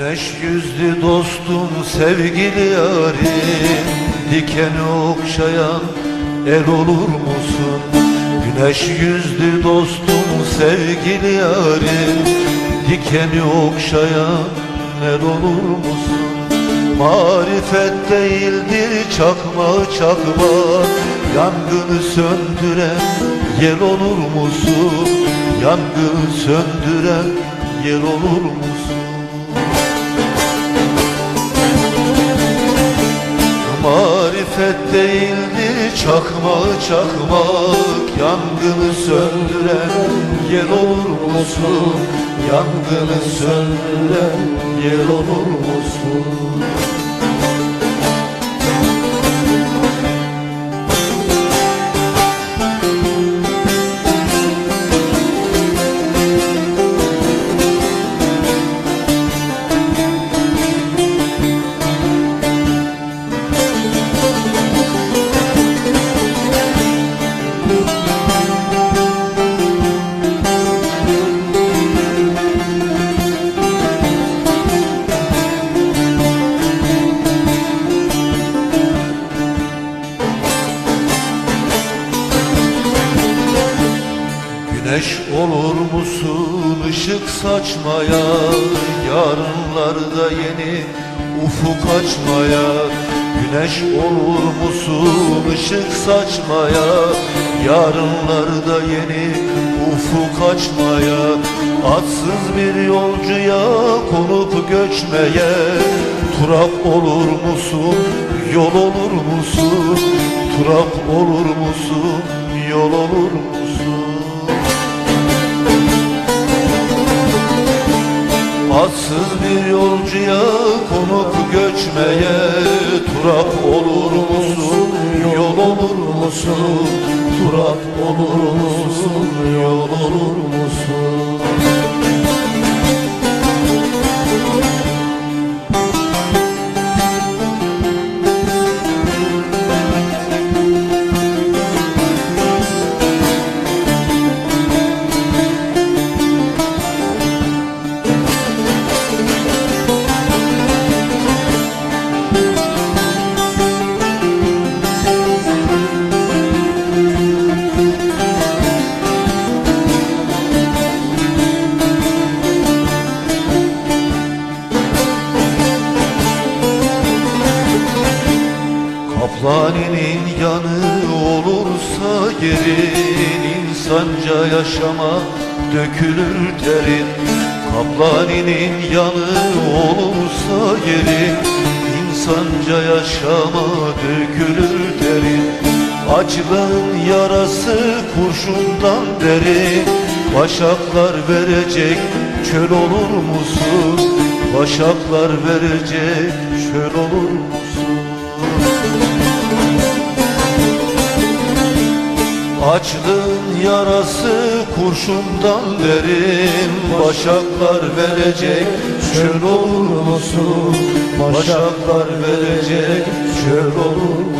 Güneş yüzlü dostum sevgili yarim Dikeni okşayan el olur musun? Güneş yüzlü dostum sevgili yarim Dikeni okşayan el olur musun? Marifet değildir çakma çakma Yangını söndüren yel olur musun? Yangını söndüren yel olur musun? Marifet değildir çakmağı çakmak Yangını söndüren yer olur musun? Yangını söndüren yer olur musun? Güneş olur musun ışık saçmaya? Yarınlarda yeni ufuk açmaya. Güneş olur musun ışık saçmaya? Yarınlarda yeni ufuk açmaya. Atsız bir yolcuya konup göçmeye. Turap olur musun? Yol olur musun? Turap olur musun? Yol olur musun Atsız bir yolcuya konup göçmeye Turap olur musun, yol olur musun? Turap olur musun, yol olur musun? Kaplaninin yanı olursa yerin insanca yaşama dökülür terin Kaplaninin yanı olursa yerin insanca yaşama dökülür terin Açlığın yarası kurşundan derin Başaklar verecek çöl olur musun? Başaklar verecek çöl olur musun? Açlığın yarası kurşundan derin Başaklar verecek çöl olur musun? Başaklar verecek çöl olur musun?